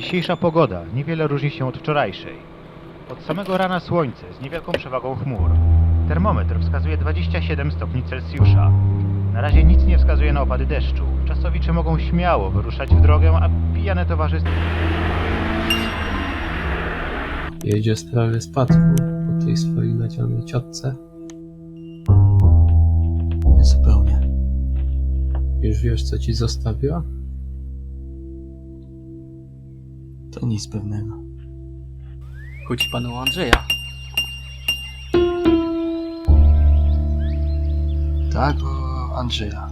Dzisiejsza pogoda niewiele różni się od wczorajszej. Od samego rana słońce z niewielką przewagą chmur. Termometr wskazuje 27 stopni Celsjusza. Na razie nic nie wskazuje na opady deszczu. Czasowicze mogą śmiało wyruszać w drogę, a pijane towarzystwo Jedzie w sprawie spadku po tej swojej nadzianej ciotce. Niezupełnie. Już wiesz, co ci zostawiła? To nic pewnego. Chodzi panu Andrzeja. Tak, o Andrzeja.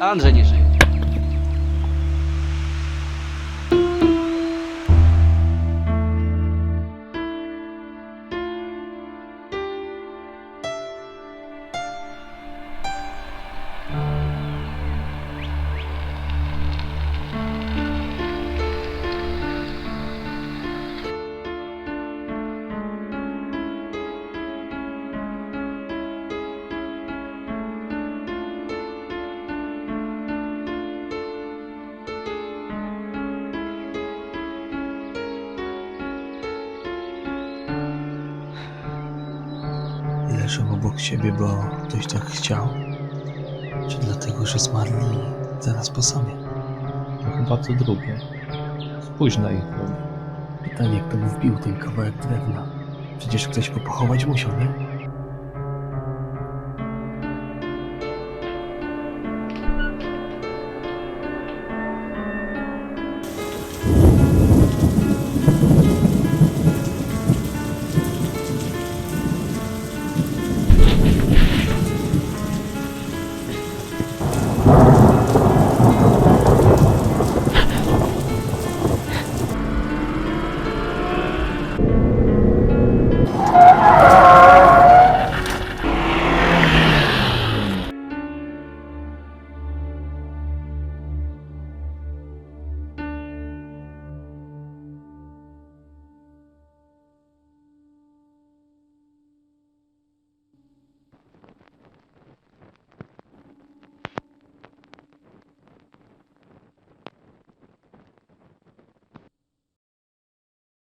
Andrzej nie żyje. Leżą obok siebie, bo ktoś tak chciał. Czy dlatego, że zmarli zaraz po sobie? To chyba co drugie. Spójrz na ich groby. Pytanie, kto mu wbił ten kawałek drewna. Przecież ktoś go pochować musiał, nie?